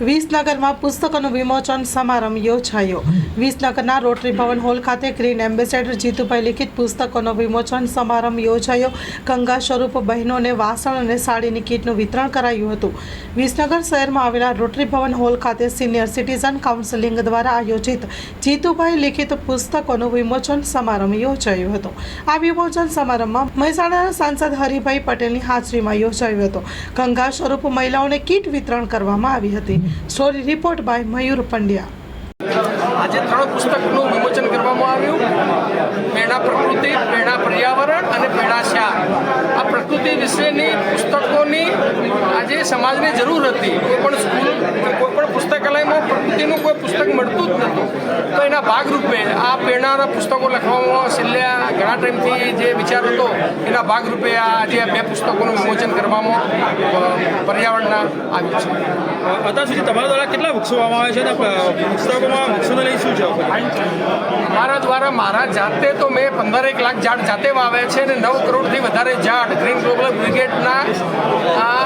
વિસનગરમાં પુસ્તકોનું વિમોચન સમારંભ યોજાયો. વિસનગરના રોટરી ભવન હોલ ખાતે ગ્રીન એમ્બેસેડર જીતુભાઈ લિખિત પુસ્તકોનો વિમોચન સમારંભ યોજાયો. ગંગા સ્વરૂપ બહેનોને વાસણ અને સાડીની કીટનું વિતરણ કરાયું હતું. વિસનગર શહેરમાં આવેલા રોટરી ભવન હોલ ખાતે સિનિયર સિટીઝન કાઉન્સિલિંગ દ્વારા આયોજિત જીતુભાઈ લિખિત પુસ્તકોનું વિમોચન સમારંભ યોજાયો હતો. આ વિમોચન સમારંભમાં મહેસાણાના સાંસદ હરિભાઈ પટેલની હાજરીમાં યોજાયો હતો. ગંગા સ્વરૂપ મહિલાઓને કીટ વિતરણ કરવામાં આવી હતી. Story report by Mayur Pandya. આજે ત્રણ પુસ્તકનું વિમોચન કરવામાં આવ્યું. પ્રેરણા પ્રકૃતિ પ્રેરણા પર્યાવરણ અને પ્રેરણા શાર આ પ્રકૃતિ વિશેની પુસ્તકોની આજે સમાજને જરૂર હતી. કોઈ પણ સ્કૂલ, કોઈ પણ પુસ્તકાલયમાં પ્રકૃતિનું કોઈ પુસ્તક મળતું જ નહોતું. તો એના ભાગરૂપે પ્રેરણાના પુસ્તકો લખવામાં છેલ્લા ઘણા ટાઈમથી જે વિચાર હતો એના ભાગરૂપે આ આજે બે પુસ્તકોનું વિમોચન કરવામાં પર્યાવરણના આવ્યું છે. અત્યાર સુધી તમારા દ્વારા કેટલા વૃક્ષો આવે છે અને પુસ્તકોમાં વૃક્ષોને લઈ શું છે મારા દ્વારા મારા જાતે તો મેં પંદર એક લાખ ઝાડ જાતે વાવ્યા છે અને નવ કરોડથી વધારે ઝાડ ગ્રીન ગ્લોબલ બ્રિગેડના આ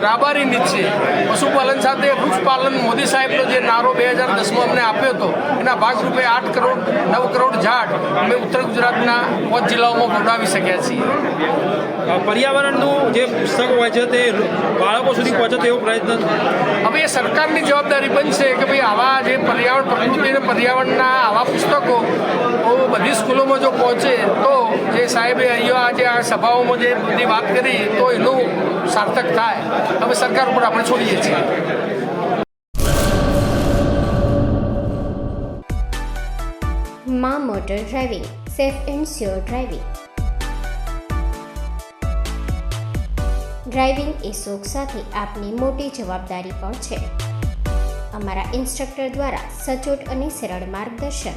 રાબારી નીચે પશુપાલન સાથે વૃક્ષપાલન મોદી સાહેબનો જે નારો બે હજાર દસમાં અમને આપ્યો હતો એના ભાગરૂપે આઠ કરોડ નવ કરોડ ઝાડ અમે ઉત્તર ગુજરાતના પાંચ જિલ્લાઓમાં વવડાવી શક્યા છીએ. પર્યાવરણનું જે પુસ્તકો હોય છે તે બાળકો સુધી પહોંચે તેવો પ્રયત્ન હવે એ સરકારની જવાબદારી બનશે કે ભાઈ આવા જે પર્યાવરણ પ્રકૃતિ અને પર્યાવરણના આવા પુસ્તકો બધી સ્કૂલોમાં જો પહોંચે તો જે સાહેબે અહીંયા આજે આ સભાઓમાં જે બધી વાત કરી તો એનું સાર્થક થાય. હવે સરકાર ઉપર આપણે છોડીએ છીએ. મા motor driving, safe and sure driving. Driving એ શોખ સાથે આપની મોટી જવાબદારી પણ છે. અમારા ઇન્સ્ટ્રક્ટર દ્વારા સચોટ અને સરળ માર્ગદર્શન